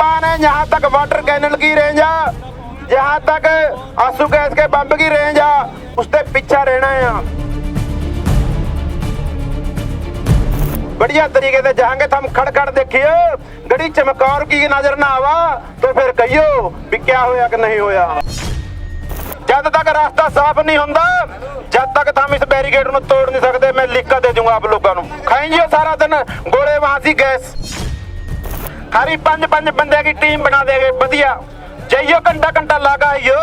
अप्पा ने यहाँ तक वाटर कैनल की रेंज जहाँ तक आंसू गैस के बंब की रेंज आ उससे पीछा रहना है बढ़िया तरीके से जाएंगे तो हम खड़ खड़ देखिए गड़ी चमकौर की नजर ना आवा तो फिर कहियो भी क्या होया कि नहीं होया ਜਦ ਤੱਕ ਰਸਤਾ ਸਾਫ਼ ਨਹੀਂ ਹੁੰਦਾ ਜਦ ਤੱਕ ਤਾਂ ਹਮ ਇਸ ਬੈਰੀਕੇਡ ਨੂੰ ਤੋੜ ਨਹੀਂ ਸਕਦੇ ਮੈਂ ਲਿਖ ਕੇ ਦੇ ਦੂੰਗਾ ਆਪ ਲੋਕਾਂ ਨੂੰ ਖਾਏਂਗੇ ਸਾਰਾ ਦਿਨ ਗੋਲੇ ਵਾਂਸੀ ਗੈਸ ਖਾਰੀ ਪੰਜ ਪੰਜ ਬੰਦਿਆਂ ਦੀ ਟੀਮ ਬਣਾ ਦੇਗੇ ਵਧੀਆ। ਜਾਈਓ ਘੰਟਾ ਘੰਟਾ ਲਗਾਈਓ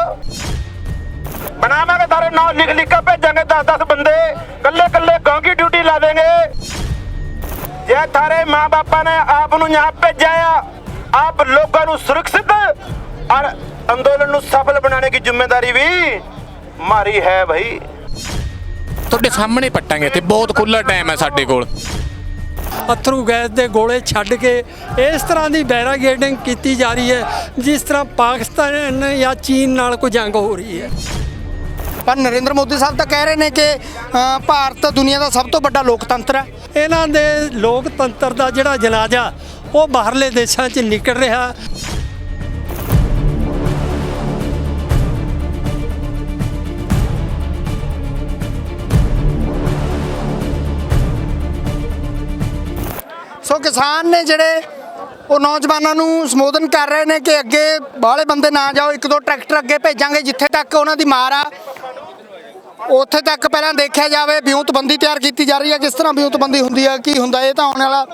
ਬਣਾਵਾਂਗੇ ਤਾਰੇ ਨਾਂ ਲਿਖ ਲਿਖ ਕੇ ਭੇਜਾਂਗੇ 10 10 ਬੰਦੇ। ਕੱਲੇ ਕੱਲੇ ਗਾਂ ਦੀ ਡਿਊਟੀ ਲਾ ਦੇਂਗੇ। ਜੇ ਤਾਰੇ ਮਾਂ-ਬਾਪਾਂ ਨੇ ਆਪ ਨੂੰ यहाँ ਭੇਜਿਆ ਆ। ਆਪ ਲੋਕਾਂ ਨੂੰ ਸੁਰੱਖਿਅਤ ਔਰ ਅੰਦੋਲਨ ਨੂੰ ਸਫਲ ਬਣਾਉਣੇ ਦੀ ਜ਼ਿੰਮੇਵਾਰੀ ਵੀ ਮਾਰੀ ਹੈ ਭਾਈ ਤੁਹਾਡੇ ਸਾਹਮਣੇ ਪੱਟਾਂਗੇ ਤੇ ਬਹੁਤ ਖੁੱਲਾ ਟਾਈਮ ਹੈ ਸਾਡੇ ਕੋਲ। ਅਥਰੂ ਗੈਸ ਦੇ ਗੋਲੇ ਛੱਡ ਕੇ ਇਸ ਤਰ੍ਹਾਂ ਦੀ ਬੈਰਾਗੇਡਿੰਗ ਕੀਤੀ ਜਾ ਰਹੀ ਹੈ ਜਿਸ ਤਰ੍ਹਾਂ ਪਾਕਿਸਤਾਨ ਜਾਂ ਚੀਨ ਨਾਲ ਕੋਈ ਜੰਗ ਹੋ ਰਹੀ ਹੈ। ਪਰ ਨਰਿੰਦਰ ਮੋਦੀ ਸਾਹਿਬ ਤਾਂ ਕਹਿ ਰਹੇ ਨੇ ਕਿ ਭਾਰਤ ਦੁਨੀਆ ਦਾ ਸਭ ਤੋਂ ਵੱਡਾ ਲੋਕਤੰਤਰ ਹੈ। ਇਹਨਾਂ ਦੇ ਲੋਕਤੰਤਰ ਦਾ ਜਿਹੜਾ ਜਨਾਜ਼ਾ ਉਹ ਬਾਹਰਲੇ ਦੇਸ਼ਾਂ 'ਚ ਨਿਕਲ ਰਿਹਾ। ਸੋ ਕਿਸਾਨ ਨੇ ਜਿਹੜੇ ਉਹ ਨੌਜਵਾਨਾਂ ਨੂੰ ਸੰਬੋਧਨ ਕਰ ਰਹੇ ਨੇ ਕਿ ਅੱਗੇ ਬਾਹਲੇ ਬੰਦੇ ਨਾ ਜਾਓ ਇੱਕ ਦੋ ਟਰੈਕਟਰ ਅੱਗੇ ਭੇਜਾਂਗੇ ਜਿੱਥੇ ਤੱਕ ਉਹਨਾਂ ਦੀ ਮਾਰ ਆ। ਉੱਥੇ ਤੱਕ ਪਹਿਲਾਂ ਦੇਖਿਆ ਜਾਵੇ ਵਿਉਂਤਬੰਦੀ ਤਿਆਰ ਕੀਤੀ ਜਾ ਰਹੀ ਹੈ। ਕਿਸ ਤਰ੍ਹਾਂ ਵਿਉਂਤਬੰਦੀ ਹੁੰਦੀ ਹੈ ਕੀ ਹੁੰਦਾ ਇਹ ਤਾਂ ਆਉਣ ਵਾਲਾ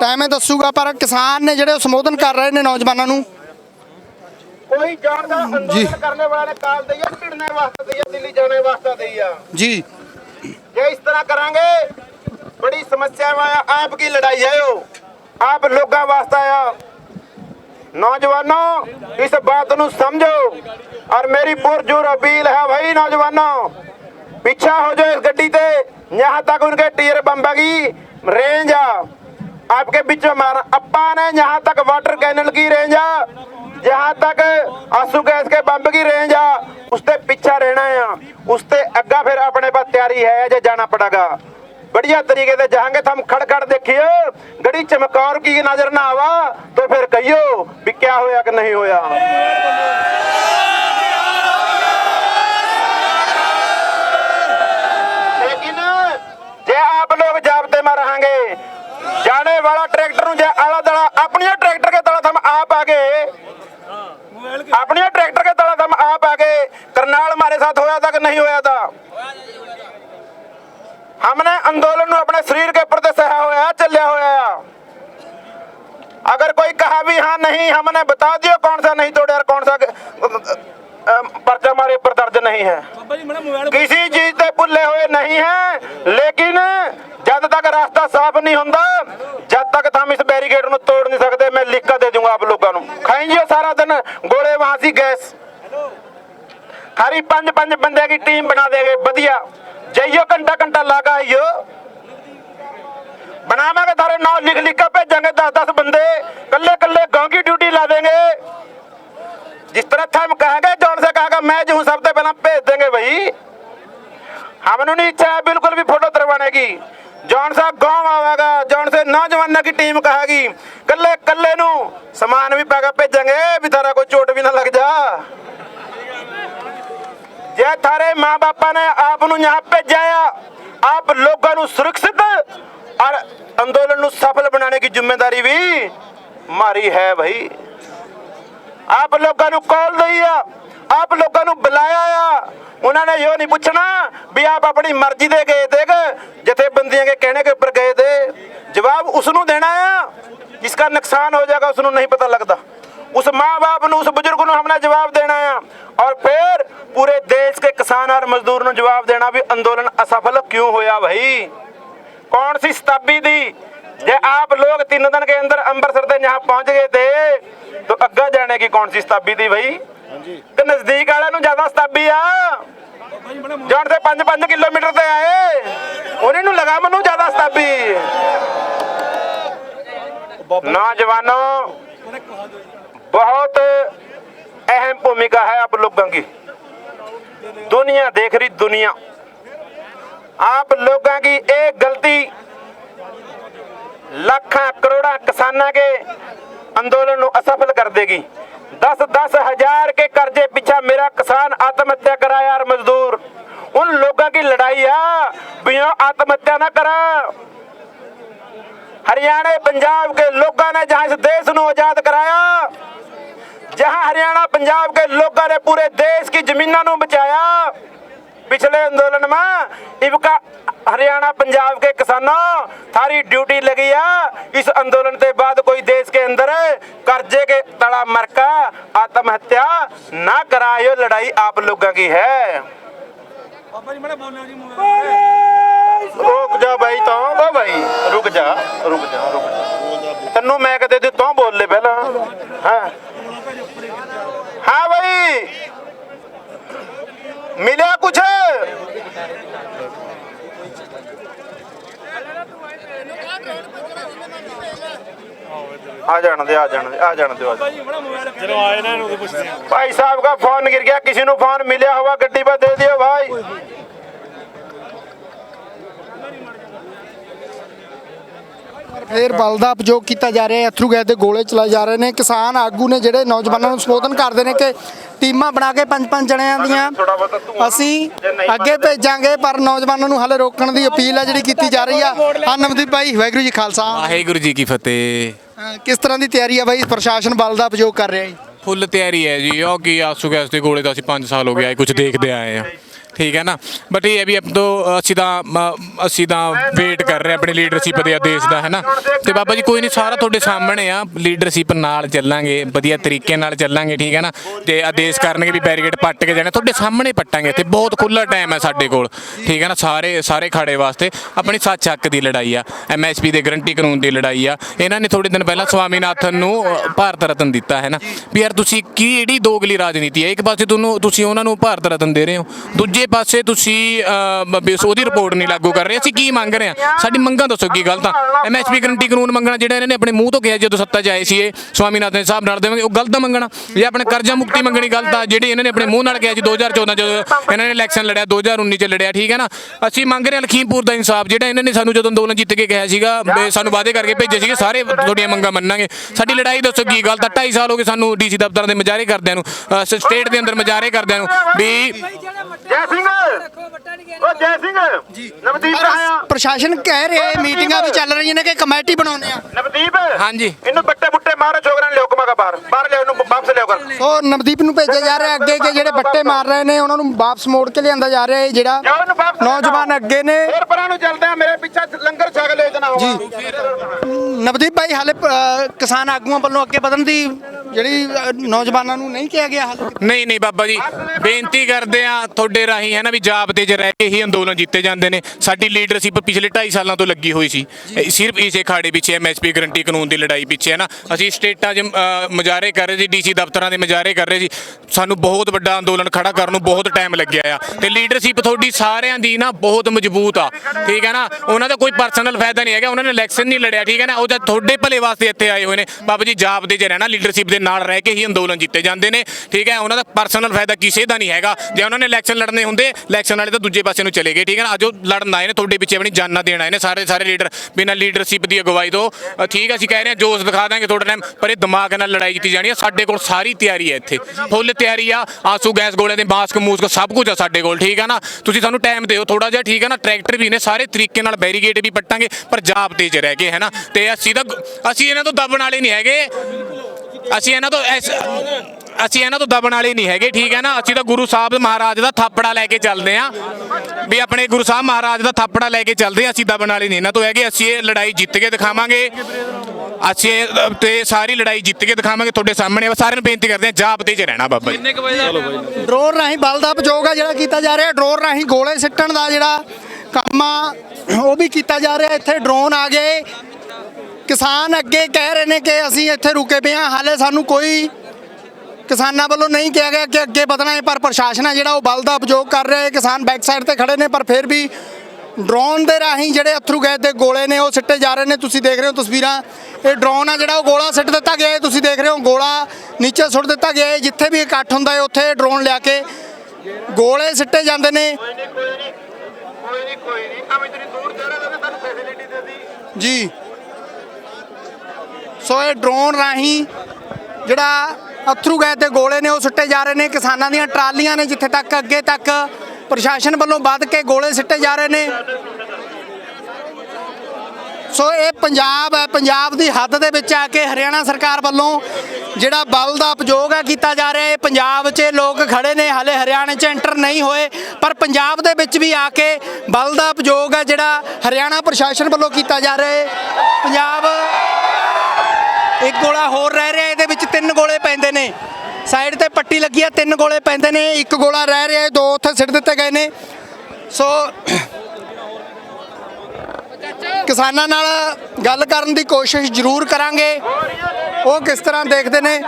ਟਾਈਮ ਹੀ ਦੱਸੂਗਾ ਪਰ ਕਿਸਾਨ ਨੇ ਜਿਹੜੇ ਉਹ ਸੰਬੋਧਨ ਕਰ ਰਹੇ ਨੇ ਨੌਜਵਾਨਾਂ ਨੂੰ। ਕੋਈ ਜਾਣਦਾ ਅੰਦੋਲਨ ਕਰਨੇ ਵਾਲਾ ਨੇ ਕਾਲ ਦਈਆ ਢਿੜਨੇ ਵਾਸਤੇ ਦਈਆ ਦਿੱਲੀ ਜਾਣੇ ਵਾਸਤੇ ਦਈਆ ਜੀ। ਜੇ ਇਸ ਤਰ੍ਹਾਂ ਕਰਾਂਗੇ बड़ी समस्याएं आया आपकी लड़ाई है यो आप लोगों वास्ते आया नौजवानों इस बात ਨੂੰ ਸਮਝੋ और मेरी पुरजोर अपील है भाई नौजवानों पीछा हो जाओ इस गड्डी ते यहाँ तक उनके टीयर बम्बा की रेंज आ आपके बीच में मारा अप्पा ने यहाँ तक वाटर कैनल की रेंज आ जहाँ तक आंसू गैस के बम्ब की रेंज आ उससे पीछा रहना है उससे अग्गा फिर अपने पास तैयारी है जो जाना पड़ेगा बढ़िया तरीके से जाएंगे तो हम खड़ खड़ देखिए गड़ी चमकौर की नजर ना आवा तो फिर कहियो भी क्या होया कि नहीं होया लेकिन जे आप लोग जाबते में रहेंगे जाने वाला ट्रैक्टर जे आला दला अपनी ट्रैक्टर के तला हम आप आगे अपने ट्रैक्टर के तला हम आप आगे करनाल हमारे साथ होया था कि नहीं होया था हमने आंदोलन में अपने शरीर के ऊपर सहा होया चलिया होया अगर कोई कहा भी हाँ नहीं हमने बता दियो कौन सा नहीं तोड़े और कौन सा पर्चा हमारे ऊपर दर्ज नहीं है किसी चीज से भुले हुए नहीं है लेकिन जब तक रास्ता साफ नहीं होता जब तक हम इस बैरिकेड को तोड़ नहीं सकते मैं लिख कर दे दूंगा आप लोगों को खाएंगे सारा दिन गोरे वहां गैस खाली पांच पांच बंदे की टीम बना देंगे बढ़िया ਜਾਈਓ ਘੰਟਾ ਘੰਟਾ ਲਗਾਈਓ ਬਣਾਵਾਂਗੇ ਤਾਰੇ ਨਾਂ ਲਿਖ ਲਿਖ ਕੇ ਭੇਜਾਂਗੇ 10 10 ਬੰਦੇ ਕੱਲੇ ਕੱਲੇ ਗਾਂ की ड्यूटी ला देंगे जिस तरह था हम कहेंगे जौन से कहेगा मैं जो हूं सबसे पहले भेज देंगे भाई हमने नहीं इच्छा है बिल्कुल भी फोटो तरवाने की जौन सा गांव आवेगा जौन से नौजवानों की टीम कहेगी कल्ले कल्ले नु समान भी पैगा भेजेंगे भी तारा कोई चोट भी ना लग जा ਜੇ ਥਾਰੇ ਮਾਪਿਆਂ ਨੇ ਆਪ ਨੂੰ ਯਹਾਂ ਭੇਜਾਇਆ ਆਪ ਲੋਕਾਂ ਨੂੰ ਸੁਰੱਖਿਅਤ ਔਰ ਅੰਦੋਲਨ ਨੂੰ ਸਫਲ ਬਣਾਉਣ ਦੀ ਜ਼ਿੰਮੇਵਾਰੀ ਵੀ ਮਾਰੀ ਹੈ ਭਾਈ ਆਪ ਲੋਕਾਂ ਨੂੰ ਕਾਲ ਦਈਆ ਆਪ ਲੋਕਾਂ ਨੂੰ ਬੁਲਾਇਆ ਆ। ਉਹਨਾਂ ਨੇ ਇਹੋ ਨਹੀਂ ਪੁੱਛਣਾ ਵੀ ਆਪ ਆਪਣੀ ਮਰਜ਼ੀ ਦੇ ਗਏ ਤੇ ਜਥੇਬੰਦੀਆਂ ਕੇ ਕਹਿਣੇ ਕੇ ਉੱਪਰ ਗਏ ਤੇ ਜਵਾਬ ਉਸ ਨੂੰ ਦੇਣਾ ਆ, ਜਿਸ ਦਾ ਨੁਕਸਾਨ ਹੋ ਜਾਏਗਾ ਉਸ ਨੂੰ ਨਹੀਂ ਪਤਾ ਲੱਗਦਾ। ਉਸ ਮਾਂ-ਬਾਪ ਨੂੰ ਉਸ ਬਜ਼ੁਰਗ ਨੂੰ ਹਮਨੇ ਜਵਾਬ ਦੇਣਾ ਆ ਔਰ ਫਿਰ ਪੂਰੇ ਦੇਸ਼ ਦੇ ਕਿਸਾਨ ਔਰ ਮਜ਼ਦੂਰ ਨੂੰ ਜਵਾਬ ਦੇਣਾ ਵੀ ਅੰਦੋਲਨ ਅਸਫਲ ਕਿਉਂ ਹੋਇਆ ਭਈ ਕੌਣ ਸੀ ਸਤਾਬੀ ਦੀ ਜੇ ਆਪ ਲੋਗ ਤਿੰਨ ਦਿਨ ਕੇ ਅੰਦਰ ਅੰਮ੍ਰਿਤਸਰ ਤੇ ਜਹਾਂ ਪਹੁੰਚ ਗਏ ਤੇ ਤੋ ਅੱਗਾ ਜਾਣੇ ਕੀ ਕੌਣ ਸੀ ਸਤਾਬੀ ਦੀ ਭਈ ਹਾਂਜੀ ਤੇ ਨਜ਼ਦੀਕ ਵਾਲਿਆਂ ਨੂੰ ਜ਼ਿਆਦਾ ਸਤਾਬੀ ਆ ਜਾਣ ਤੇ 5-5 ਕਿਲੋਮੀਟਰ ਤੇ ਆਏ ਉਹਨਾਂ ਨੂੰ ਲਗਾ ਮੈਨੂੰ ਜ਼ਿਆਦਾ ਸਤਾਬੀ ਨੌਜਵਾਨੋ बहुत अहम भूमिका है आप लोगों की दुनिया देख रही दुनिया आप लोगों की एक गलती लाखों करोड़ों किसानों के ਅੰਦੋਲਨ ਨੂੰ ਅਸਫਲ ਕਰ ਦੇਗੀ 10 10 हजार के कर्जे पीछा मेरा किसान आत्महत्या करा यार मजदूर उन लोगों की लड़ाई है भी वो आत्महत्या ना करा हरियाणा पंजाब के लोगों ने जहां इस देश ਨੂੰ ਆਜ਼ਾਦ ਕਰਾਇਆ जहां हरियाणा पंजाब के लोगों ने पूरे देश की जमीनों ਨੂੰ बचाया पिछले आंदोलन में इबका हरियाणा पंजाब के किसानों थारी ड्यूटी लगी है इस आंदोलन के बाद कोई देश के अंदर कर्जे के तड़ा मरका आत्महत्या ना करायो लड़ाई आप लोगों की है रुक जा भाई तो ओ भाई रुक जा रुक जा रुक जा ਆ ਜਾਣ ਦੇ ਆ ਜਾਣ ਦੇ ਆ ਜਾਣ ਦੇ ਆ ਜਾਣ ਦਿਓ। ਚਲੋ ਆਏ ਨਾ ਇਹਨੂੰ ਪੁੱਛਦੇ ਆ। ਭਾਈ ਸਾਹਿਬ ਦਾ ਫੋਨ ਗਿਰ ਗਿਆ ਕਿਸੇ ਨੂੰ ਫੋਨ ਮਿਲਿਆ ਹੋਵਾ ਗੱਡੀ 'ਤੇ ਦੇ ਦਿਓ ਭਾਈ। ਫੇਰ ਬਲ ਦਾ ਉਪਯੋਗ ਕੀਤਾ ਜਾ ਰਿਹਾ ਹੈ ਅਥਰੂ ਗੈਸ ਦੇ ਗੋਲੇ ਚਲਾਏ ਜਾ ਰਹੇ ਨੇ। ਕਿਸਾਨ ਆਗੂ ਨੇ ਜਿਹੜੇ ਨੌਜਵਾਨਾਂ ਨੂੰ ਸੰਬੋਧਨ ਕਰਦੇ ਨੇ ਕਿ ਟੀਮਾਂ ਬਣਾ ਕੇ ਪੰਜ ਪੰਜ ਜਣਿਆਂ ਦੀਆਂ ਅਸੀਂ ਅੱਗੇ ਭੇਜਾਂਗੇ ਪਰ ਨੌਜਵਾਨਾਂ ਨੂੰ ਹਾਲੇ ਰੋਕਣ ਦੀ ਅਪੀਲ ਹੈ ਜਿਹੜੀ ਕੀਤੀ ਜਾ ਰਹੀ ਆ। ਹਾਂ ਨਵਦੀਪ ਭਾਈ ਵਾਹਿਗੁਰੂ ਜੀ ਖਾਲਸਾ। ਵਾਹਿਗੁਰੂ ਜੀ ਕੀ ਫਤਿਹ। ਅਹ, ਕਿਸ ਤਰ੍ਹਾਂ ਦੀ ਤਿਆਰੀ ਆ ਬਾਈ? ਪ੍ਰਸ਼ਾਸਨ ਬਲ ਦਾ ਉਪਯੋਗ ਕਰ ਰਿਹਾ ਜੀ। ਫੁੱਲ ਤਿਆਰੀ ਹੈ ਜੀ। ਉਹ ਕੀ ਆਸੂ ਗੈਸ ਦੇ ਗੋਲੇ ਦਾ ਅਸੀਂ 5 ਸਾਲ ਹੋ ਗਿਆ ਕੁਝ ਦੇਖਦੇ ਆਏ ਆ ਠੀਕ ਹੈ ਨਾ? ਬਟ ਇਹ ਹੈ ਵੀ ਅਬ ਤੋਂ ਅਸੀਂ ਤਾਂ ਮ- ਅਸੀਂ ਤਾਂ ਵੇਟ ਕਰ ਰਹੇ ਹਾਂ ਆਪਣੀ ਲੀਡਰਸ਼ਿਪ ਦੇ ਆਦੇਸ਼ ਦਾ ਹੈ ਨਾ ਤੇ ਬਾਬਾ ਜੀ ਕੋਈ ਨਹੀਂ ਸਾਰਾ ਤੁਹਾਡੇ ਸਾਹਮਣੇ ਆ। ਲੀਡਰਸ਼ਿਪ ਨਾਲ ਚੱਲਾਂਗੇ ਵਧੀਆ ਤਰੀਕੇ ਨਾਲ ਚੱਲਾਂਗੇ ਠੀਕ ਹੈ ਨਾ? ਤੇ ਆਦੇਸ਼ ਕਰਨਗੇ ਵੀ ਬੈਰੀਕੇਡ ਪੱਟ ਕੇ ਜਾਣੇ। ਤੁਹਾਡੇ ਸਾਹਮਣੇ ਪੱਟਾਂਗੇ ਤੇ ਬਹੁਤ ਖੁੱਲਾ ਟਾਈਮ ਹੈ ਸਾਡੇ ਕੋਲ ਠੀਕ ਹੈ ਨਾ? ਸਾਰੇ ਸਾਰੇ ਖਾੜੇ ਵਾਸਤੇ। ਆਪਣੀ ਸੱਚ ਹੱਕ ਦੀ ਲੜਾਈ ਆ। ਐਮਐਸਪੀ ਦੇ ਗਰੰਟੀ ਕਾਨੂੰਨ ਦੀ ਲੜਾਈ ਆ। ਇਹਨਾਂ ਨੇ ਥੋੜੇ ਦਿਨ ਪਹਿਲਾਂ ਸਵਾਮੀਨਾਥਨ ਨੂੰ ਅ, ਭਾਰਤ ਰਤਨ ਦਿੱਤਾ ਹੈ ਨਾ ਵੀ ਯਾਰ ਤੁਸੀਂ ਕਿਹੜੀ ਦੋਗਲੀ ਰਾਜਨੀਤੀ ਹੈ। ਇੱਕ ਪਾਸੇ ਤੁਹਾਨੂੰ ਤੁਸੀਂ ਉਹਨਾਂ ਨੂੰ ਭਾਰਤ ਰਤਨ ਦੇ ਰਹੇ ਹੋ। ਦੂਜੇ ਪਾਸੇ ਤੁਸੀਂ ਅ, ਬ- ਉਹਦੀ ਰਿਪੋਰਟ ਨਹੀਂ ਲਾਗੂ ਕਰ ਰਹੇ। ਅਸੀਂ ਕੀ ਮੰਗ ਰਹੇ ਹਾਂ? ਸਾਡੀ ਮੰਗਾਂ ਦੱਸੋ ਕੀ ਗਲਤ ਆ? ਐਮਐਸਪੀ ਗਰੰਟੀ ਕਾਨੂੰਨ ਮੰਗਣਾ ਜਿਹੜਾ ਇਹਨਾਂ ਨੇ ਆਪਣੇ ਮੂੰਹ ਤੋਂ ਕਿਹਾ ਜਦੋਂ ਸੱਤਾ 'ਚ ਆਏ ਸੀ ਇਹ ਸਵਾਮੀਨਾਥਨ ਸਾਹਿਬ ਨਾਲ ਦੇਵਾਂਗੇ ਉਹ ਗਲਤ ਆ ਮੰਗਣਾ। ਜਾਂ ਆਪਣੇ ਕਰਜ਼ਾ ਮੁਕਤੀ ਮੰਗਣੀ ਗਲਤ ਆ ਜਿਹੜੀ ਇਹਨਾਂ ਨੇ ਆਪਣੇ ਮੂੰਹ ਨਾਲ ਕਿਹਾ ਸੀ 2014 ਜਦੋਂ ਇਹਨਾਂ ਨੇ ਇਲੈਕਸ਼ਨ ਲੜਿਆ 2019 ਚ ਲੜਿਆ ਠੀਕ ਹੈ ਨਾ? ਅਸੀਂ ਮੰਗ ਰਹੇ ਹਾਂ ਲਖੀਮਪੁਰ ਦਾ ਇਨਸਾਫ ਜਿਹੜਾ ਇਹਨਾਂ ਨੇ ਸਾਨੂੰ ਜਦੋਂ ਅੰਦੋਲਨ ਜਿੱਤ ਕੇ ਕਿਹਾ ਸੀਗਾ ਵੀ ਸਾਨੂੰ ਵਾਅਦੇ ਕਰਕੇ ਭੇਜੇ ਸੀਗੇ ਸਾਰੇ ਤੁਹਾਡੀਆਂ ਮੰਗਾਂ ਮੰਨਾਂਗੇ। ਸਾਡੀ ਲੜਾਈ ਦੱਸੋ ਕੀ ਗਲਤ ਆ? 2.5 ਸਾਲ ਹੋ ਗਏ ਸਾਨੂੰ ਡੀਸੀ ਦਫ਼ਤਰਾਂ ਦੇ ਮਜਾਰੇ ਕਰਦਿਆਂ ਨੂੰ ਸਟੇਟ ਦੇ ਅੰਦਰ ਮਜਾਰੇ ਕਰਦਿਆਂ ਨੂੰ ਵੀ ਸਿੰਘ। ਓ ਜੈ ਸਿੰਘ। ਜੀ। ਨਵਦੀਪ ਆਇਆ। ਪ੍ਰਸ਼ਾਸਨ ਕਹਿ ਰਿਹਾ ਹੈ ਮੀਟਿੰਗਾਂ ਵੀ ਚੱਲ ਰਹੀਆਂ ਨੇ ਕਿ ਕਮੇਟੀ ਬਣਾਉਂਦੇ ਆ। ਨਵਦੀਪ। ਹਾਂਜੀ। ਇਹਨੂੰ ਬੱਟੇ ਬੁੱਟੇ ਮਾਰੋ ਛੋਕਰਾਂ ਨੇ ਲਿਓ ਕਮਾ ਬਾਹਰ। ਬਾਹਰ ਲਿਓ ਇਹਨੂੰ ਵਾਪਸ ਲਿਓ ਕਰ ਸੋ ਨਵਦੀਪ ਨੂੰ ਭੇਜਿਆ ਜਾ ਰਿਹਾ ਅੱਗੇ ਕਿ ਜਿਹੜੇ ਬੱਟੇ ਮਾਰ ਰਹੇ ਨੇ ਉਹਨਾਂ ਨੂੰ ਵਾਪਸ ਮੋੜ ਕੇ ਲਿਆਂਦਾ ਜਾ ਰਿਹਾ ਹੈ ਜਿਹੜਾ ਨੌਜਵਾਨ ਅੱਗੇ ਨੇ। ਹੋਰ ਪਰਾਂ ਨੂੰ ਚੱਲਦੇ ਆ ਮੇਰੇ ਪਿੱਛੇ ਲੰਗਰ ਛਕ ਲਿਓ ਜਨਾ ਜੀ। ਨਵਦੀਪ ਭਾਈ ਹਾਲੇ ਕਿਸਾਨ ਆਗੂਆਂ ਵੱਲੋਂ ਅੱਗੇ ਵਧਣ ਦੀ ਜਿਹੜੀ ਨੌਜਵਾਨਾਂ ਨੂੰ ਨਹੀਂ ਕਿਹਾ ਗਿਆ ਹਾਲੇ। ਨਹੀਂ ਨਹੀਂ ਬਾਬਾ ਜੀ ਬੇਨਤੀ ਕਰਦੇ ਆ ਤੁਹਾਡੇ ਰਾਹੀਂ ਹੈ ਨਾ ਵੀ ਜਾਬ ਤੇ ਚ ਰਹਿ ਕੇ ਹੀ ਅੰਦੋਲਨ ਜਿੱਤੇ ਜਾਂਦੇ ਨੇ ਸਾਡੀ ਲੀਡਰਸ਼ਿਪ ਪਿਛਲੇ 2.5 ਸਾਲਾਂ ਤੋਂ ਲੱਗੀ ਹੋਈ ਸੀ। ਇਹ ਸਿਰਫ ਇਸੇ ਖਾੜੇ ਪਿੱਛੇ ਐਮਐਸਪੀ ਗਰੰਟੀ ਕਾਨੂੰਨ ਦੀ ਲੜਾਈ ਪਿੱਛੇ ਹੈ ਨਾ। ਅਸੀਂ ਸਟੇਟਾਂ 'ਚ ਅ, ਮੁਜ਼ਾਹਰੇ ਕਰ ਰਹੇ ਸੀ ਡੀਸੀ ਦਫ਼ਤਰਾਂ ਦੇ ਮੁਜ਼ਾਹਰੇ ਕਰ ਰਹੇ ਸੀ। ਸਾਨੂੰ ਬਹੁਤ ਵੱਡਾ ਅੰਦੋਲਨ ਖੜਾ ਕਰਨ ਨੂੰ ਬਹੁਤ ਟਾਈਮ ਲੱਗਿਆ ਆ। ਤੇ ਲੀਡਰਸ਼ਿਪ ਤੁਹਾਡੀ ਸਾਰਿਆਂ ਦੀ ਨਾ ਬਹੁਤ ਮਜ਼ਬੂਤ ਆ ਠੀਕ ਹੈ ਨਾ? ਉਹਨਾਂ ਦਾ ਕੋਈ ਪਰਸਨਲ ਫਾਇਦਾ ਨਹੀਂ ਹੈਗਾ ਉਹਨਾਂ ਨੇ ਇਲੈਕਸ਼ਨ ਨਹੀਂ ਲੜਿਆ ਠੀਕ ਹੈ ਨਾ? ਉਹ ਤਾਂ ਤੁਹਾਡੇ ਭਲੇ ਵਾਸਤੇ ਇੱਥੇ ਆਏ ਹੋਏ ਨੇ। ਬਾਬਾ ਜੀ ਜਾਬ ਦੇ ਚ ਰਹਿਣਾ ਲੀਡਰਸ਼ਿਪ ਦੇ ਨਾਲ ਰਹਿ ਕੇ ਹੀ ਅੰਦੋਲਨ ਜਿੱਤੇ ਜਾਂਦੇ ਨੇ ਠੀਕ ਹੈ? ਉਹਨਾਂ ਦਾ ਪਰਸਨਲ ਫਾਇਦਾ ਕਿਸੇ ਦਾ ਨਹੀਂ ਹੈਗਾ। ਜੇ ਉਹਨਾਂ ਨੇ ਇਲੈਕਸ਼ਨ ਲੜਨੇ ਹੁੰਦੇ ਇਲੈਕਸ਼ਨ ਵਾਲੇ ਤਾਂ ਦੂਜੇ ਪਾਸੇ ਨੂੰ ਚਲੇ ਗਏ, ਠੀਕ ਹੈ ਨਾ? ਅੱਜ ਉਹ ਲੜਨ ਆਏ ਨੇ, ਤੁਹਾਡੇ ਪਿੱਛੇ ਆਪਣੀ ਜਾਨਾਂ ਦੇਣ ਆਏ ਨੇ, ਸਾਰੇ ਸਾਰੇ ਲੀਡਰ, ਬਿਨਾਂ ਲੀਡਰਸ਼ਿਪ ਦੀ ਅਗਵਾਈ ਤੋਂ। ਠੀਕ ਅਸੀਂ ਕਹਿ ਰਹੇ ਹਾਂ, ਜੋਸ਼ ਦਿਖਾ ਦਾਂਗੇ ਤੁਹਾਡੇ ਟਾਈਮ ਪਰ ਇਹ ਦਿਮਾਗ ਨਾਲ ਲੜਾਈ ਕੀਤੀ ਜਾਣੀ ਹੈ। ਸਾਡੇ ਕੋਲ ਸਾਰੀ ਤਿਆਰੀ ਹੈ ਇੱਥੇ। ਫੁੱਲ ਤਿਆਰੀ ਆ, ਆਸੂ ਗੈਸ ਗੋਲੇ ਦੇ ਮਾਸਕ, ਮੂਸਕ ਸਭ ਕੁਝ ਆ ਸਾਡੇ ਕੋਲ, ਠੀਕ ਹੈ ਨਾ? ਤੁਸੀਂ ਸਾਨੂੰ ਟਾਈਮ ਦਿਓ ਥੋੜਾ ਜਿਹਾ, ਠੀਕ ਹੈ ਨਾ? ਟਰੈਕਟਰ ਵੀ ਨੇ, ਸਾਰੇ ਤਰੀਕੇ ਨਾਲ ਬੈਰੀਗੇਡ ਵੀ ਪੱਟਾਂਗੇ, ਪਰ ਜਾਬ ਤੇਜ ਰਹਿ ਗਏ ਹੈ ਨਾ ਤੇ ਅਸੀਂ ਤਾਂ ਅਸੀਂ ਇਹਨਾਂ ਤੋਂ ਦੱਬਣ ਵਾਲੇ ਨਹੀਂ ਹੈਗੇ। ਅਸੀਂ ਇਹਨਾਂ ਤੋਂ ਅਸੀਂ ਇਹਨਾਂ ਤੋਂ ਦਬਣ ਵਾਲੇ ਨਹੀਂ ਹੈਗੇ ਠੀਕ ਹੈ ਨਾ? ਅਸੀਂ ਤਾਂ ਗੁਰੂ ਸਾਹਿਬ ਮਹਾਰਾਜ ਦਾ ਥਾਪੜਾ ਲੈ ਕੇ ਚੱਲਦੇ ਆ ਵੀ ਆਪਣੇ ਗੁਰੂ ਸਾਹਿਬ ਮਹਾਰਾਜ ਦਾ ਥਾਪੜਾ ਲੈ ਕੇ ਚੱਲਦੇ ਹਾਂ, ਅਸੀਂ ਦਬਣ ਵਾਲੇ ਨਹੀਂ। ਇਹਨਾਂ ਤੋਂ ਹੈਗੇ ਅਸੀਂ ਇਹ ਲੜਾਈ ਜਿੱਤ ਕੇ ਦਿਖਾਵਾਂਗੇ। ਅਸੀਂ ਇਹ- ਤੇ ਸਾਰੀ ਲੜਾਈ ਜਿੱਤ ਕੇ ਦਿਖਾਵਾਂਗੇ। ਤੁਹਾਡੇ ਸਾਹਮਣੇ ਸਾਰਿਆਂ ਨੂੰ ਬੇਨਤੀ ਕਰਦੇ ਹਾਂ ਜਾਬ ਤੇ ਚ ਰਹਿਣਾ ਬਾਬਾ ਜੀ। ਡਰੋਨ ਰਾਹੀਂ ਬਲ ਦਾ ਉਪਯੋਗ ਆ ਜਿਹੜਾ ਕੀਤਾ ਜਾ ਰਿਹਾ ਡਰੋਨ ਰਾਹੀਂ ਗੋਲੇ ਸਿੱਟਣ ਦਾ ਜਿਹੜਾ ਕੰਮ ਆ ਉਹ ਵੀ ਕੀਤਾ ਜਾ ਰਿਹਾ। ਇੱਥੇ ਡਰੋਨ ਆ ਗਏ। ਕਿਸਾਨ ਅੱਗੇ ਕਹਿ ਰਹੇ ਨੇ ਕਿ ਅਸੀਂ ਇੱਥੇ ਰੁਕੇ ਪਏ ਹਾਂ। ਹਾਲੇ ਸਾਨੂੰ ਕੋਈ ਕਿਸਾਨਾਂ ਵੱਲੋਂ ਨਹੀਂ ਕਿਹਾ ਗਿਆ ਕਿ ਅੱਗੇ ਵਧਣਾ ਹੈ, ਪਰ ਪ੍ਰਸ਼ਾਸਨ ਹੈ ਜਿਹੜਾ ਉਹ ਬਲ ਦਾ ਉਪਯੋਗ ਕਰ ਰਿਹਾ ਹੈ। ਕਿਸਾਨ ਬੈਕ ਸਾਈਡ ਤੇ ਖੜੇ ਨੇ, ਪਰ ਫਿਰ ਵੀ ਡਰੋਨ ਦੇ ਰਾਹੀਂ ਜਿਹੜੇ ਅਥਰੂ ਗੈਸ ਦੇ ਗੋਲੇ ਨੇ, ਉਹ ਸਿੱਟੇ ਜਾ ਰਹੇ ਨੇ। ਤੁਸੀਂ ਦੇਖ ਰਹੇ ਹੋ ਤਸਵੀਰਾਂ। ਇਹ ਡਰੋਨ ਆ ਜਿਹੜਾ ਉਹ ਗੋਲਾ ਸਿੱਟ ਦਿੱਤਾ ਗਿਆ ਹੈ। ਤੁਸੀਂ ਦੇਖ ਰਹੇ ਹੋ ਗੋਲਾ ਨੀਚੇ ਸੁੱਟ ਦਿੱਤਾ ਗਿਆ ਹੈ। ਜਿੱਥੇ ਵੀ ਇਕੱਠ ਹੁੰਦਾ ਹੈ, ਉੱਥੇ ਡਰੋਨ ਲਿਆ ਕੇ ਗੋਲੇ ਸਿੱਟੇ ਜਾਂਦੇ ਨੇ। ਕੋਈ ਨਹੀਂ ਕੋਈ ਨਹੀਂ ਕੋਈ ਨਹੀਂ ਕੋਈ ਨਹੀਂ ਅਮਿਤ ਤੇਰੀ ਦੂਰ ਚੜਾ ਦੇ ਤੁਹਾਨੂੰ ਫੈਸਿਲਿਟੀ ਦੇ ਦੀ ਜੀ। ਸੋ ਇਹ ਡਰੋਨ ਰਾਹੀਂ ਜਿਹੜਾ ਅਥਰੂ ਗੈਸ ਦੇ ਗੋਲੇ ਨੇ, ਉਹ ਸੁੱਟੇ ਜਾ ਰਹੇ ਨੇ ਕਿਸਾਨਾਂ ਦੀਆਂ ਟਰਾਲੀਆਂ ਨੇ ਜਿੱਥੇ ਤੱਕ ਅੱਗੇ ਤੱਕ ਪ੍ਰਸ਼ਾਸਨ ਵੱਲੋਂ ਵੱਧ ਕੇ ਗੋਲੇ ਸਿੱਟੇ ਜਾ ਰਹੇ ਨੇ। ਸੋ ਇਹ ਪੰਜਾਬ ਹੈ, ਪੰਜਾਬ ਦੀ ਹੱਦ ਦੇ ਵਿੱਚ ਆ ਕੇ ਹਰਿਆਣਾ ਸਰਕਾਰ ਵੱਲੋਂ ਜਿਹੜਾ ਬਲ ਦਾ ਉਪਯੋਗ ਹੈ ਕੀਤਾ ਜਾ ਰਿਹਾ ਹੈ ਪੰਜਾਬ 'ਚ ਲੋਕ ਖੜੇ ਨੇ, ਹਾਲੇ ਹਰਿਆਣੇ 'ਚ ਐਂਟਰ ਨਹੀਂ ਹੋਏ, ਪਰ ਪੰਜਾਬ ਦੇ ਵਿੱਚ ਵੀ ਆ ਕੇ ਬਲ ਦਾ ਉਪਯੋਗ ਹੈ ਜਿਹੜਾ ਹਰਿਆਣਾ ਪ੍ਰਸ਼ਾਸਨ ਵੱਲੋਂ ਕੀਤਾ ਜਾ ਰਿਹਾ ਹੈ। ਪੰਜਾਬ ਇੱਕ ਗੋਲਾ ਹੋਰ ਰਹਿ ਰਿਹਾ, ਇਹਦੇ ਵਿੱਚ ਤਿੰਨ ਗੋਲੇ ਪੈਂਦੇ ਨੇ। ਸਾਈਡ ਤੇ ਪੱਟੀ ਲੱਗੀ ਆ, ਤਿੰਨ ਗੋਲੇ ਪੈਂਦੇ ਨੇ, ਇੱਕ ਗੋਲਾ ਰਹਿ ਰਿਹਾ ਦੋ ਉੱਥੇ ਸਿੱਟ ਦਿੱਤੇ ਗਏ ਨੇ। ਸੋ ਕਿਸਾਨਾਂ ਨਾਲ ਗੱਲ ਕਰਨ ਦੀ ਕੋਸ਼ਿਸ਼ ਜ਼ਰੂਰ ਕਰਾਂਗੇ। ਉਹ ਕਿਸ ਤਰ੍ਹਾਂ ਦੇਖਦੇ ਨੇ?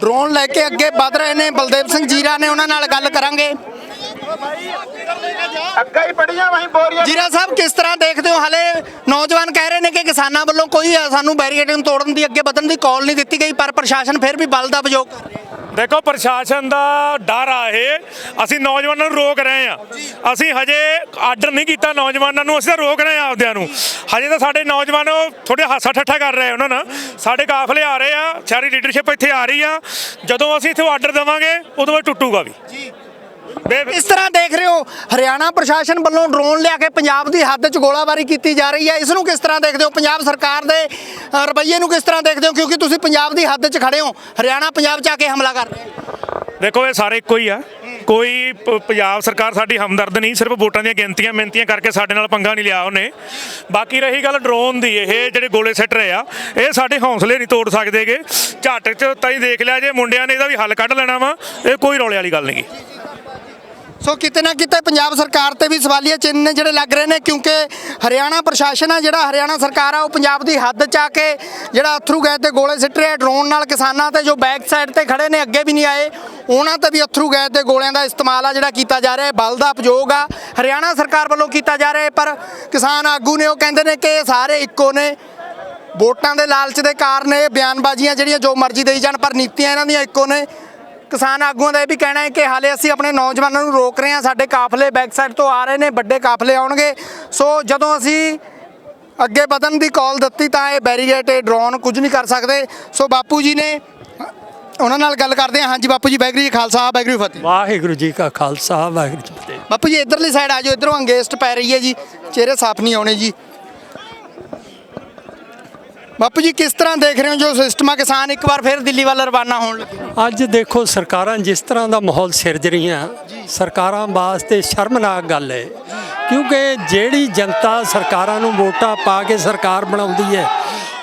ਡਰੋਨ ਲੈ ਕੇ ਅੱਗੇ ਵਧ ਰਹੇ ਨੇ, ਬਲਦੇਵ ਸਿੰਘ ਜੀਰਾ ਨੇ ਉਹਨਾਂ ਨਾਲ ਗੱਲ ਕਰਾਂਗੇ। ਅੱਗਾ ਹੀ ਪੜੀਆਂ ਵਹੀਂ ਬੋਰੀਆਂ। ਜੀਰਾ ਸਾਹਿਬ ਕਿਸ ਤਰ੍ਹਾਂ ਦੇਖਦੇ ਹੋ? ਹਲੇ ਨੌਜਵਾਨ ਕਹਿ ਰਹੇ ਨੇ ਕਿ ਕਿਸਾਨਾਂ ਵੱਲੋਂ ਕੋਈ ਸਾਨੂੰ ਬੈਰੀਕੇਡ ਤੋੜਨ ਦੀ ਅੱਗੇ ਵਧਣ ਦੀ ਕਾਲ ਨਹੀਂ ਦਿੱਤੀ ਗਈ ਪਰ ਪ੍ਰਸ਼ਾਸਨ ਫਿਰ ਵੀ ਬਲ ਦਾ ਉਪਯੋਗ ਕਰ ਰਿਹਾ ਦੇਖੋ ਪ੍ਰਸ਼ਾਸਨ ਦਾ ਡਰ ਆ ਇਹ। ਅਸੀਂ ਨੌਜਵਾਨਾਂ ਨੂੰ ਰੋਕ ਰਹੇ ਆ ਅਸੀਂ ਹਜੇ ਆਰਡਰ ਨਹੀਂ ਕੀਤਾ ਨੌਜਵਾਨਾਂ ਨੂੰ ਅਸੀਂ ਤਾਂ ਰੋਕ ਰਹੇ ਆ ਆਪਦਿਆਂ ਨੂੰ। ਹਜੇ ਤਾਂ ਸਾਡੇ ਨੌਜਵਾਨ ਥੋੜੇ ਹਾਸਾ ਠੱਠਾ ਕਰ ਰਹੇ ਉਹਨਾਂ ਨਾਲ। ਸਾਡੇ ਕਾਫਲੇ ਆ ਰਹੇ ਆ ਸਾਰੀ ਲੀਡਰਸ਼ਿਪ ਇੱਥੇ ਆ ਰਹੀ ਆ। ਜਦੋਂ ਅਸੀਂ ਇੱਥੇ ਆਰਡਰ ਦੇਵਾਂਗੇ ਉਦੋਂ ਬਾਅਦ ਟੁੱਟੂਗਾ ਵੀ। ਇਸ ਤਰ੍ਹਾਂ ਦੇਖ ਰਹੇ ਹੋ ਹਰਿਆਣਾ ਪ੍ਰਸ਼ਾਸਨ ਵੱਲੋਂ ਡਰੋਨ ਲਿਆ ਕੇ ਪੰਜਾਬ ਦੀ ਹੱਦ 'ਚ ਗੋਲਾਬਾਰੀ ਕੀਤੀ ਜਾ ਰਹੀ ਹੈ। ਇਸ ਨੂੰ ਕਿਸ ਤਰ੍ਹਾਂ ਦੇਖਦੇ ਹੋ? ਪੰਜਾਬ ਸਰਕਾਰ ਦੇ ਰਵੱਈਏ ਨੂੰ ਕਿਸ ਤਰ੍ਹਾਂ ਦੇਖਦੇ ਹੋ? ਕਿਉਂਕਿ ਤੁਸੀਂ ਪੰਜਾਬ ਦੀ ਹੱਦ 'ਚ ਖੜੇ ਹੋ। ਹਰਿਆਣਾ ਪੰਜਾਬ 'ਚ ਆ ਕੇ ਹਮਲਾ ਕਰ ਰਿਹਾ ਦੇਖੋ ਇਹ ਸਾਰੇ ਇੱਕੋ ਹੀ ਆ। ਕੋਈ ਪੰਜਾਬ ਸਰਕਾਰ ਸਾਡੀ ਹਮਦਰਦ ਨਹੀਂ ਸਿਰਫ ਵੋਟਾਂ ਦੀਆਂ ਗਿਣਤੀਆਂ ਮਿੰਤੀਆਂ ਕਰਕੇ ਸਾਡੇ ਨਾਲ ਪੰਗਾ ਨਹੀਂ ਲਿਆ ਉਹਨੇ। ਬਾਕੀ ਰਹੀ ਗੱਲ ਡਰੋਨ ਦੀ ਇਹ ਜਿਹੜੇ ਗੋਲੇ ਸਿੱਟ ਰਹੇ ਆ ਇਹ ਸਾਡੇ ਹੌਸਲੇ ਨਹੀਂ ਤੋੜ ਸਕਦੇਗੇ ਝੱਟ ਚ ਤਾਂ ਹੀ ਦੇਖ ਲਿਆ ਜੇ ਮੁੰਡਿਆਂ ਨੇ ਇਹਦਾ ਵੀ ਹੱਲ ਕੱਢ ਲੈਣਾ ਵਾ ਇਹ ਕੋਈ ਰੌਲੇ ਵਾਲੀ ਗੱਲ ਨਹੀਂ ਸੋ ਕਿਤੇ ਨਾ ਕਿਤੇ ਪੰਜਾਬ ਸਰਕਾਰ ਤੇ ਵੀ ਸਵਾਲੀਆ ਚਿੰਨ੍ਹ ਨੇ ਜਿਹੜੇ ਲੱਗ ਰਹੇ ਨੇ, ਕਿਉਂਕਿ ਹਰਿਆਣਾ ਪ੍ਰਸ਼ਾਸਨ ਆ ਜਿਹੜਾ, ਹਰਿਆਣਾ ਸਰਕਾਰ ਆ, ਉਹ ਪੰਜਾਬ ਦੀ ਹੱਦ 'ਚ ਆ ਕੇ ਜਿਹੜਾ ਅਥਰੂ ਗੈਸ 'ਤੇ ਗੋਲੇ ਸਿੱਟ ਰਿਹਾ ਡਰੋਨ ਨਾਲ ਕਿਸਾਨਾਂ ਤੇ ਜੋ ਬੈਕ ਸਾਈਡ ਤੇ ਖੜੇ ਨੇ, ਅੱਗੇ ਵੀ ਨਹੀਂ ਆਏ। ਉਹਨਾਂ ਤੇ ਵੀ ਅਥਰੂ ਗੈਸ 'ਤੇ ਗੋਲਿਆਂ ਦਾ ਇਸਤੇਮਾਲ ਆ ਜਿਹੜਾ ਕੀਤਾ ਜਾ ਰਿਹਾ ਹੈ। ਬਲ ਦਾ ਉਪਯੋਗ ਆ, ਹਰਿਆਣਾ ਸਰਕਾਰ ਵੱਲੋਂ ਕੀਤਾ ਜਾ ਰਿਹਾ ਹੈ, ਪਰ ਕਿਸਾਨ ਆਗੂ ਨੇ ਉਹ ਕਹਿੰਦੇ ਨੇ ਕਿ ਇਹ ਸਾਰੇ ਇੱਕੋ ਨੇ। ਵੋਟਾਂ ਦੇ ਲਾਲਚ ਦੇ ਕਾਰਨ ਇਹ ਬਿਆਨਬਾਜ਼ੀਆਂ ਜਿਹੜੀਆਂ ਜੋ ਮਰਜ਼ੀ ਦੇਈ ਜਾਣ, ਪਰ ਨੀਤੀਆਂ ਇਹਨਾਂ ਦੀਆਂ ਇੱਕੋ ਨੇ। ਕਿਸਾਨ ਆਗੂਆਂ ਦਾ ਇਹ ਵੀ ਕਹਿਣਾ ਹੈ ਕਿ ਹਾਲੇ ਅਸੀਂ ਆਪਣੇ ਨੌਜਵਾਨਾਂ ਨੂੰ ਰੋਕ ਰਹੇ ਹਾਂ। ਸਾਡੇ ਕਾਫਲੇ ਬੈਕ ਸਾਈਡ ਤੋਂ ਆ ਰਹੇ ਨੇ ਵੱਡੇ ਕਾਫਲੇ ਆਉਣਗੇ। ਸੋ ਜਦੋਂ ਅਸੀਂ ਅੱਗੇ ਵਧਣ ਦੀ ਕਾਲ ਦਿੱਤੀ ਤਾਂ ਇਹ ਬੈਰੀਗੇਟ ਇਹ ਡਰੋਨ ਕੁਝ ਨਹੀਂ ਕਰ ਸਕਦੇ। ਸੋ ਬਾਪੂ ਜੀ ਨੇ ਉਹਨਾਂ ਨਾਲ ਗੱਲ ਕਰਦੇ ਹਾਂ। ਹਾਂਜੀ ਬਾਪੂ ਜੀ ਵਾਹਿਗੁਰੂ ਜੀ ਖਾਲਸਾ ਵਾਹਿਗੁਰੂ ਫਤਿਹ। ਵਾਹਿਗੁਰੂ ਜੀ ਕਾ ਖਾਲਸਾ ਵਾਹਿਗੁਰੂ ਜੀ ਫਤਿਹ। ਬਾਪੂ ਜੀ ਇਧਰਲੀ ਸਾਈਡ ਆ ਜਾਓ ਇਧਰੋਂ ਅੰਗੇਸਟ ਪੈ ਰਹੀ ਹੈ ਜੀ। ਚਿਹਰੇ ਸਾਫ਼ ਨਹੀਂ ਆਉਣੇ ਜੀ। ਬਾਪੂ ਜੀ ਕਿਸ ਤਰ੍ਹਾਂ ਦੇਖ ਰਹੇ ਹੋ ਜੋ ਸਿਸਟਮ ਆ? ਕਿਸਾਨ ਇੱਕ ਵਾਰ ਫਿਰ ਦਿੱਲੀ ਵੱਲ ਰਵਾਨਾ ਹੋਣ ਲੱਗੇ। ਅੱਜ ਦੇਖੋ ਸਰਕਾਰਾਂ ਜਿਸ ਤਰ੍ਹਾਂ ਦਾ ਮਾਹੌਲ ਸਿਰਜ ਰਹੀਆਂ ਸਰਕਾਰਾਂ ਵਾਸਤੇ ਸ਼ਰਮਨਾਕ ਗੱਲ ਹੈ। ਕਿਉਂਕਿ ਜਿਹੜੀ ਜਨਤਾ ਸਰਕਾਰਾਂ ਨੂੰ ਵੋਟਾਂ ਪਾ ਕੇ ਸਰਕਾਰ ਬਣਾਉਂਦੀ ਹੈ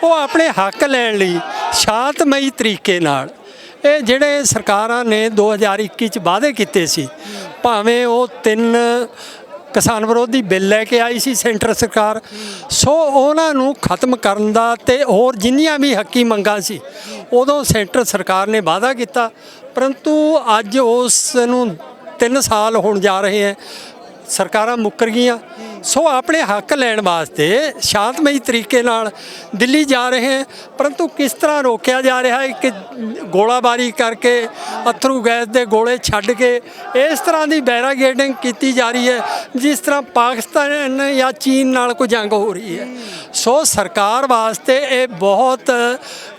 ਉਹ ਆਪਣੇ ਹੱਕ ਲੈਣ ਲਈ ਸ਼ਾਂਤਮਈ ਤਰੀਕੇ ਨਾਲ ਇਹ ਜਿਹੜੇ ਸਰਕਾਰਾਂ ਨੇ 2021 ਚ ਵਾਅਦੇ ਕੀਤੇ ਸੀ ਭਾਵੇਂ ਉਹ ਤਿੰਨ ਕਿਸਾਨ ਵਿਰੋਧੀ ਬਿੱਲ ਲੈ ਕੇ ਆਈ ਸੀ ਸੈਂਟਰ ਸਰਕਾਰ। ਸੋ ਉਹਨਾਂ ਨੂੰ ਖਤਮ ਕਰਨ ਦਾ ਤੇ ਹੋਰ ਜਿੰਨੀਆਂ ਵੀ ਹੱਕੀ ਮੰਗਾਂ ਸੀ, ਉਦੋਂ ਸੈਂਟਰ ਸਰਕਾਰ ਨੇ ਵਾਅਦਾ ਕੀਤਾ। ਪਰੰਤੂ ਅੱਜ ਉਸ ਨੂੰ 3 ਸਾਲ ਹੋਣ ਜਾ ਰਹੇ ਹੈ। ਸਰਕਾਰਾਂ ਮੁੱਕਰ ਗਈਆਂ। ਸੋ ਆਪਣੇ ਹੱਕ ਲੈਣ ਵਾਸਤੇ ਸ਼ਾਂਤਮਈ ਤਰੀਕੇ ਨਾਲ ਦਿੱਲੀ ਜਾ ਰਹੇ ਹੈ। ਪਰੰਤੂ ਕਿਸ ਤਰ੍ਹਾਂ ਰੋਕਿਆ ਜਾ ਰਿਹਾ ਹੈ ਕਿ ਗੋਲਾਬਾਰੀ ਕਰਕੇ ਅਥਰੂ ਗੈਸ ਦੇ ਗੋਲੇ ਛੱਡ ਕੇ ਇਸ ਤਰ੍ਹਾਂ ਦੀ ਬੈਰਾਗੇਡਿੰਗ ਕੀਤੀ ਜਾ ਰਹੀ ਹੈ, ਜਿਸ ਤਰ੍ਹਾਂ ਪਾਕਿਸਤਾਨ ਜਾਂ ਚੀਨ ਨਾਲ ਕੋਈ ਜੰਗ ਹੋ ਰਹੀ ਹੈ। ਸੋ ਸਰਕਾਰ ਵਾਸਤੇ ਇਹ ਬਹੁਤ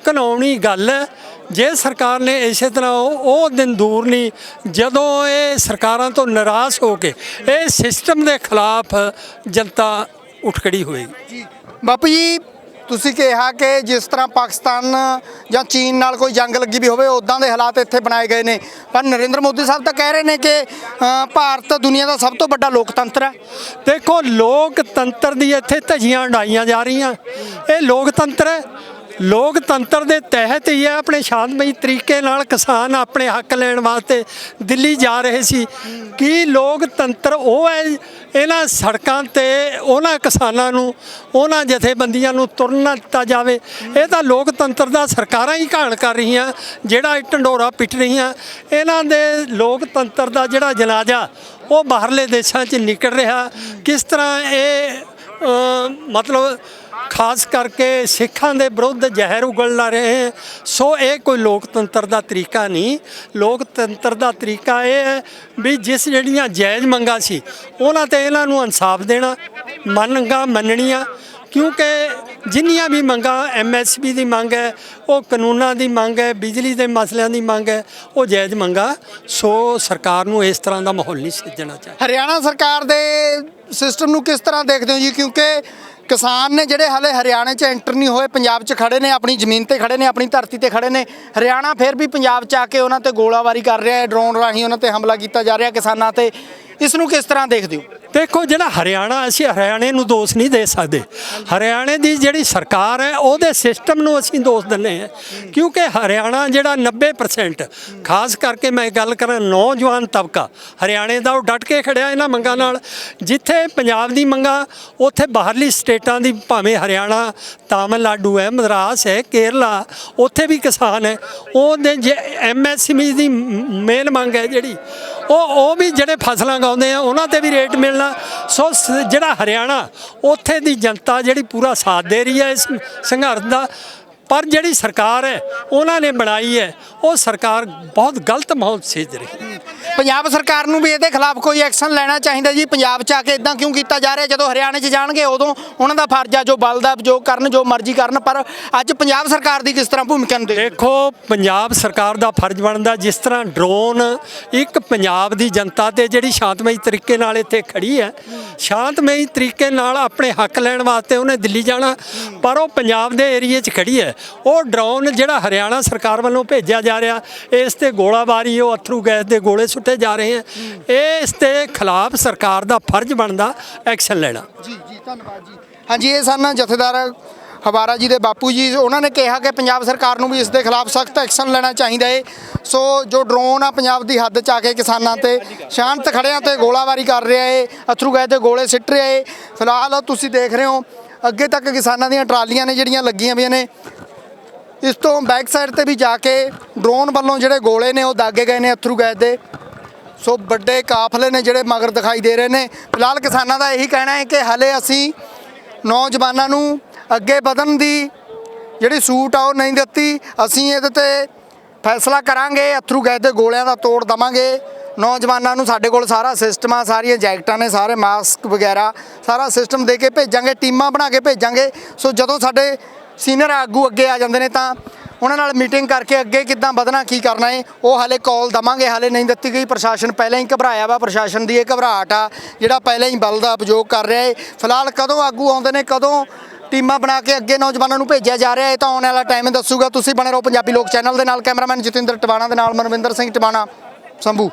ਘਿਨਾਉਣੀ ਗੱਲ ਹੈ। ਜੇ ਸਰਕਾਰ ਨੇ ਇਸੇ ਤਰ੍ਹਾਂ ਉਹ ਦਿਨ ਦੂਰ ਨਹੀਂ ਜਦੋਂ ਇਹ ਸਰਕਾਰਾਂ ਤੋਂ ਨਾਰਾਜ਼ ਹੋ ਕੇ ਇਹ ਸਿਸਟਮ ਦੇ ਖਿਲਾਫ ਜਨਤਾ ਉੱਠ ਖੜੀ ਹੋਏਗੀ ਬਾਪੂ ਜੀ ਤੁਸੀਂ ਕਿਹਾ ਕਿ ਜਿਸ ਤਰ੍ਹਾਂ ਪਾਕਿਸਤਾਨ ਜਾਂ ਚੀਨ ਨਾਲ ਕੋਈ ਜੰਗ ਲੱਗੀ ਵੀ ਹੋਵੇ ਉਦਾਂ ਦੇ ਹਾਲਾਤ ਇੱਥੇ ਬਣਾਏ ਗਏ ਨੇ। ਪਰ ਨਰਿੰਦਰ ਮੋਦੀ ਸਾਹਿਬ ਤਾਂ ਕਹਿ ਰਹੇ ਨੇ ਕਿ ਭਾਰਤ ਦੁਨੀਆ ਦਾ ਸਭ ਤੋਂ ਵੱਡਾ ਲੋਕਤੰਤਰ ਹੈ। ਦੇਖੋ ਲੋਕਤੰਤਰ ਦੀ ਇੱਥੇ ਧਜੀਆਂ ਉਡਾਈਆਂ ਜਾ ਰਹੀਆਂ। ਇਹ ਲੋਕਤੰਤਰ ਹੈ। ਲੋਕਤੰਤਰ ਦੇ ਤਹਿਤ ਹੀ ਹੈ ਆਪਣੇ ਸ਼ਾਂਤਮਈ ਤਰੀਕੇ ਨਾਲ ਕਿਸਾਨ ਆਪਣੇ ਹੱਕ ਲੈਣ ਵਾਸਤੇ ਦਿੱਲੀ ਜਾ ਰਹੇ ਸੀ। ਕੀ ਲੋਕਤੰਤਰ ਉਹ ਹੈ ਇਹਨਾਂ ਸੜਕਾਂ ਤੇ ਉਹਨਾਂ ਕਿਸਾਨਾਂ ਨੂੰ, ਉਹਨਾਂ ਜਥੇਬੰਦੀਆਂ ਨੂੰ ਤੁਰਨ ਨਾ ਦਿੱਤਾ ਜਾਵੇ? ਇਹ ਤਾਂ ਲੋਕਤੰਤਰ ਦਾ ਸਰਕਾਰਾਂ ਹੀ ਘਾਣ ਕਰ ਰਹੀਆਂ, ਜਿਹੜਾ ਇਹ ਢੰਡੋਰਾ ਪਿੱਟ ਰਹੀਆਂ। ਇਹਨਾਂ ਦੇ ਲੋਕਤੰਤਰ ਦਾ ਜਿਹੜਾ ਜਨਾਜ਼ਾ, ਉਹ ਬਾਹਰਲੇ ਦੇਸ਼ਾਂ 'ਚ ਨਿਕਲ ਰਿਹਾ। ਕਿਸ ਤਰ੍ਹਾਂ ਇਹ ਮਤਲਬ ਖਾਸ ਕਰਕੇ ਸਿੱਖਾਂ ਦੇ ਵਿਰੁੱਧ ਜ਼ਹਿਰ ਉਗਲ ਰਹੇ। ਹੈ ਸੋ ਇਹ ਕੋਈ ਲੋਕਤੰਤਰ ਦਾ ਤਰੀਕਾ ਨਹੀਂ। ਲੋਕਤੰਤਰ ਦਾ ਤਰੀਕਾ ਇਹ ਹੈ ਵੀ ਜਿਸ ਜਿਹੜੀਆਂ ਜਾਇਜ਼ ਮੰਗਾਂ ਸੀ, ਉਹਨਾਂ ਤੇ ਇਹਨਾਂ ਨੂੰ ਇਨਸਾਫ ਦੇਣਾ। ਮੰਨਗਾ ਮੰਨਣੀਆਂ, ਕਿਉਂਕਿ ਜਿੰਨੀਆਂ ਵੀ ਮੰਗਾਂ ਐਮਐਸਪੀ ਦੀ ਮੰਗ ਹੈ, ਉਹ ਕਾਨੂੰਨਾਂ ਦੀ ਮੰਗ ਹੈ, ਬਿਜਲੀ ਦੇ ਮਸਲਿਆਂ ਦੀ ਮੰਗ ਹੈ, ਉਹ ਜਾਇਜ਼ ਮੰਗਾ। ਸੋ ਸਰਕਾਰ ਨੂੰ ਇਸ ਤਰ੍ਹਾਂ ਦਾ ਮਾਹੌਲ ਨਹੀਂ ਸਿਰਜਣਾ ਚਾਹੀਦਾ। ਹਰਿਆਣਾ ਸਰਕਾਰ ਦੇ ਸਿਸਟਮ ਨੂੰ ਕਿਸ ਤਰ੍ਹਾਂ ਦੇਖਦੇ ਹੋ ਜੀ? ਕਿਉਂਕਿ ਕਿਸਾਨ ਨੇ ਜਿਹੜੇ ਹਲੇ ਹਰਿਆਣੇ 'ਚ ਐਂਟਰ ਨਹੀਂ ਹੋਏ, ਪੰਜਾਬ 'ਚ ਖੜੇ ਨੇ, ਆਪਣੀ ਜ਼ਮੀਨ ਤੇ ਖੜੇ ਨੇ, ਆਪਣੀ ਧਰਤੀ ਤੇ ਖੜੇ ਨੇ। ਹਰਿਆਣਾ ਫਿਰ ਵੀ ਪੰਜਾਬ 'ਚ ਆ ਕੇ ਉਹਨਾਂ ਤੇ ਗੋਲਾਬਾਰੀ ਕਰ ਰਿਹਾ ਹੈ, ਡਰੋਨ ਰਾਹੀਂ ਉਹਨਾਂ ਤੇ ਹਮਲਾ ਕੀਤਾ ਜਾ ਰਿਹਾ ਕਿਸਾਨਾਂ ਤੇ। ਇਸ ਨੂੰ ਕਿਸ ਤਰ੍ਹਾਂ ਦੇਖਦੇ ਹੋ? ਦੇਖੋ ਜਿਹੜਾ ਹਰਿਆਣਾ, ਅਸੀਂ ਹਰਿਆਣੇ ਨੂੰ ਦੋਸ਼ ਨਹੀਂ ਦੇ ਸਕਦੇ। ਹਰਿਆਣੇ ਦੀ ਜਿਹੜੀ ਸਰਕਾਰ ਹੈ, ਉਹਦੇ ਸਿਸਟਮ ਨੂੰ ਅਸੀਂ ਦੋਸ਼ ਦਿੰਦੇ ਹਾਂ। ਕਿਉਂਕਿ ਹਰਿਆਣਾ ਜਿਹੜਾ 90% ਖਾਸ ਕਰਕੇ ਮੈਂ ਗੱਲ ਕਰਾਂ ਨੌਜਵਾਨ ਤਬਕਾ, ਹਰਿਆਣੇ ਦਾ ਉਹ ਡਟ ਕੇ ਖੜਿਆ ਇਹਨਾਂ ਮੰਗਾਂ ਨਾਲ। ਜਿੱਥੇ ਪੰਜਾਬ ਦੀ ਮੰਗਾਂ, ਉੱਥੇ ਬਾਹਰਲੀ ਸਟੇਟਾਂ ਦੀ, ਭਾਵੇਂ ਹਰਿਆਣਾ, ਤਾਮਿਲਨਾਡੂ ਹੈ, ਮਦਰਾਸ ਹੈ, ਕੇਰਲਾ, ਉੱਥੇ ਵੀ ਕਿਸਾਨ ਹੈ। ਉਹਦੇ ਜੇ ਐਮਐਸਐਮਈ ਦੀ ਮੇਨ ਮੰਗ ਹੈ ਜਿਹੜੀ ਉਹ ਉਹ ਵੀ ਜਿਹੜੇ ਫਸਲਾਂ ਗਾਉਂਦੇ ਆ, ਉਹਨਾਂ ਤੇ ਵੀ ਰੇਟ ਮਿਲਣਾ। ਸੋ ਸ- ਜਿਹੜਾ ਹਰਿਆਣਾ, ਉੱਥੇ ਦੀ ਜਨਤਾ ਜਿਹੜੀ ਪੂਰਾ ਸਾਥ ਦੇ ਰਹੀ ਹੈ ਇਸ ਸੰਘਰਸ਼ ਦਾ ਪਰ ਜਿਹੜੀ ਸਰਕਾਰ ਹੈ ਉਹਨਾਂ ਨੇ ਬਣਾਈ ਹੈ ਉਹ ਸਰਕਾਰ ਬਹੁਤ ਗਲਤ ਮਾਹੌਲ ਸਿਰਜ ਰਹੀ ਹੈ। ਪੰਜਾਬ ਸਰਕਾਰ ਨੂੰ ਵੀ ਇਹਦੇ ਖਿਲਾਫ ਕੋਈ ਐਕਸ਼ਨ ਲੈਣਾ ਚਾਹੀਦਾ ਜੀ। ਪੰਜਾਬ 'ਚ ਆ ਕੇ ਇਦਾਂ ਕਿਉਂ ਕੀਤਾ ਜਾ ਰਿਹਾ? ਜਦੋਂ ਹਰਿਆਣੇ 'ਚ ਜਾਣਗੇ ਉਦੋਂ ਉਹਨਾਂ ਦਾ ਫਰਜ਼ ਆ ਜੋ ਬਲ ਦਾ ਜੋ ਕਰਨ ਜੋ ਮਰਜ਼ੀ ਕਰਨ। ਪਰ ਅੱਜ ਪੰਜਾਬ ਸਰਕਾਰ ਦੀ ਕਿਸ ਤਰ੍ਹਾਂ ਭੂਮਿਕਾ ਨੂੰ? ਦੇਖੋ ਪੰਜਾਬ ਸਰਕਾਰ ਦਾ ਫਰਜ਼ ਬਣਦਾ ਜਿਸ ਤਰ੍ਹਾਂ ਡਰੋਨ ਇੱਕ ਪੰਜਾਬ ਦੀ ਜਨਤਾ ਤੇ ਜਿਹੜੀ ਸ਼ਾਂਤਮਈ ਤਰੀਕੇ ਨਾਲ ਇੱਥੇ ਖੜੀ ਹੈ। ਸ਼ਾਂਤਮਈ ਤਰੀਕੇ ਨਾਲ ਆਪਣੇ ਹੱਕ ਲੈਣ ਵਾਸਤੇ ਉਹਨੇ ਦਿੱਲੀ ਜਾਣਾ। ਪਰ ਉਹ ਪੰਜਾਬ ਦੇ ਏਰੀਏ 'ਚ ਖੜੀ ਹੈ। ਉਹ ਡਰੋਨ ਜਿਹੜਾ ਹਰਿਆਣਾ ਸਰਕਾਰ ਵੱਲੋਂ ਭੇਜਿਆ ਜਾ ਰਿਹਾ, ਇਸ ਤੇ ਗੋਲਾਬਾਰੀ, ਉਹ ਅਥਰੂ ਗੈਸ ਦੇ ਗੋਲੇ ਸੁੱਟੇ ਜਾ ਰਹੇ ਹੈ। ਇਸ ਤੇ ਖਿਲਾਫ ਸਰਕਾਰ ਦਾ ਫਰਜ਼ ਬਣਦਾ, ਐਕਸ਼ਨ ਲੈਣਾ। ਜੀ ਜੀ, ਧੰਨਵਾਦ ਜੀ। ਹਾਂਜੀ, ਇਹ ਸਨ ਜਥੇਦਾਰ ਹਵਾਰਾ ਜੀ ਦੇ ਬਾਪੂ ਜੀ। ਉਹਨਾਂ ਨੇ ਕਿਹਾ ਕਿ ਪੰਜਾਬ ਸਰਕਾਰ ਨੂੰ ਵੀ ਇਸ ਦੇ ਖਿਲਾਫ ਸਖਤ ਐਕਸ਼ਨ ਲੈਣਾ ਚਾਹੀਦਾ ਏ। ਸੋ, ਜੋ ਡਰੋਨ ਆ ਪੰਜਾਬ ਦੀ ਹੱਦ ਚ ਆ ਕੇ ਕਿਸਾਨਾਂ ਤੇ ਸ਼ਾਂਤ ਖੜਿਆਂ ਤੇ ਗੋਲਾਬਾਰੀ ਕਰ ਰਿਹਾ ਏ, ਅਥਰੂ ਗੈਸ ਦੇ ਗੋਲੇ ਸਿੱਟ ਰਿਹਾ ਏ। ਫਿਲਹਾਲ ਤੁਸੀਂ ਦੇਖ ਰਹੇ ਹੋ, ਅੱਗੇ ਤੱਕ ਕਿਸਾਨਾਂ ਦੀਆਂ ਟਰਾਲੀਆਂ ਨੇ ਜਿਹੜੀਆਂ ਲੱਗੀਆਂ ਹੋਈਆਂ ਨੇ ਇਸ ਤੋਂ ਬੈਕ ਸਾਈਡ ਤੇ ਵੀ ਜਾ ਕੇ ਡਰੋਨ ਵੱਲੋਂ ਜਿਹੜੇ ਗੋਲੇ ਨੇ ਉਹ ਦਾਗੇ ਗਏ ਨੇ ਅਥਰੂ ਗੈਸ ਦੇ। ਸੋ ਵੱਡੇ ਕਾਫਲੇ ਨੇ ਜਿਹੜੇ ਮਗਰ ਦਿਖਾਈ ਦੇ ਰਹੇ ਨੇ। ਫਿਲਹਾਲ ਕਿਸਾਨਾਂ ਦਾ ਇਹੀ ਕਹਿਣਾ ਹੈ ਕਿ ਹਲੇ ਅਸੀਂ ਨੌਜਵਾਨਾਂ ਨੂੰ ਅੱਗੇ ਵਧਣ ਦੀ ਜਿਹੜੀ ਸੂਟ ਆ ਉਹ ਨਹੀਂ ਦਿੱਤੀ। ਅਸੀਂ ਇਹਦੇ ਤੇ ਫੈਸਲਾ ਕਰਾਂਗੇ, ਅਥਰੂ ਗੈਸ ਦੇ ਗੋਲਿਆਂ ਦਾ ਤੋੜ ਦਵਾਂਗੇ। ਨੌਜਵਾਨਾਂ ਨੂੰ ਸਾਡੇ ਕੋਲ ਸਾਰਾ ਸਿਸਟਮ ਆ, ਸਾਰੀਆਂ ਜੈਕਟਾਂ ਨੇ, ਸਾਰੇ ਮਾਸਕ ਵਗੈਰਾ, ਸਾਰਾ ਸਿਸਟਮ ਦੇ ਕੇ ਭੇਜਾਂਗੇ, ਟੀਮਾਂ ਬਣਾ ਕੇ ਭੇਜਾਂਗੇ। ਸੋ ਜਦੋਂ ਸਾਡੇ ਸੀਨੀਅਰ ਆਗੂ ਅੱਗੇ ਆ ਜਾਂਦੇ ਨੇ ਤਾਂ ਉਹਨਾਂ ਨਾਲ ਮੀਟਿੰਗ ਕਰਕੇ ਅੱਗੇ ਕਿੱਦਾਂ ਵਧਣਾ, ਕੀ ਕਰਨਾ ਹੈ ਉਹ ਹਾਲੇ ਕਾਲ ਦਵਾਂਗੇ, ਹਾਲੇ ਨਹੀਂ ਦਿੱਤੀ ਗਈ। ਪ੍ਰਸ਼ਾਸਨ ਪਹਿਲਾਂ ਹੀ ਘਬਰਾਇਆ ਵਾ, ਪ੍ਰਸ਼ਾਸਨ ਦੀ ਇਹ ਘਬਰਾਹਟ ਆ, ਜਿਹੜਾ ਪਹਿਲਾਂ ਹੀ ਬਲ ਦਾ ਉਪਯੋਗ ਕਰ ਰਿਹਾ ਹੈ ਫਿਲਹਾਲ ਕਦੋਂ ਆਗੂ ਆਉਂਦੇ ਨੇ, ਕਦੋਂ ਟੀਮਾਂ ਬਣਾ ਕੇ ਅੱਗੇ ਨੌਜਵਾਨਾਂ ਨੂੰ ਭੇਜਿਆ ਜਾ ਰਿਹਾ ਹੈ ਤਾਂ ਆਉਣ ਵਾਲਾ ਟਾਈਮ ਦੱਸੂਗਾ। ਤੁਸੀਂ ਬਣੇ ਰਹੋ ਪੰਜਾਬੀ ਲੋਕ ਚੈਨਲ ਦੇ ਨਾਲ, ਕੈਮਰਾਮੈਨ ਜਤਿੰਦਰ ਟਵਾਣਾ ਦੇ ਨਾਲ, ਮਨਵਿੰਦਰ ਸਿੰਘ ਟਵਾਣਾ, ਸੰਭੂ।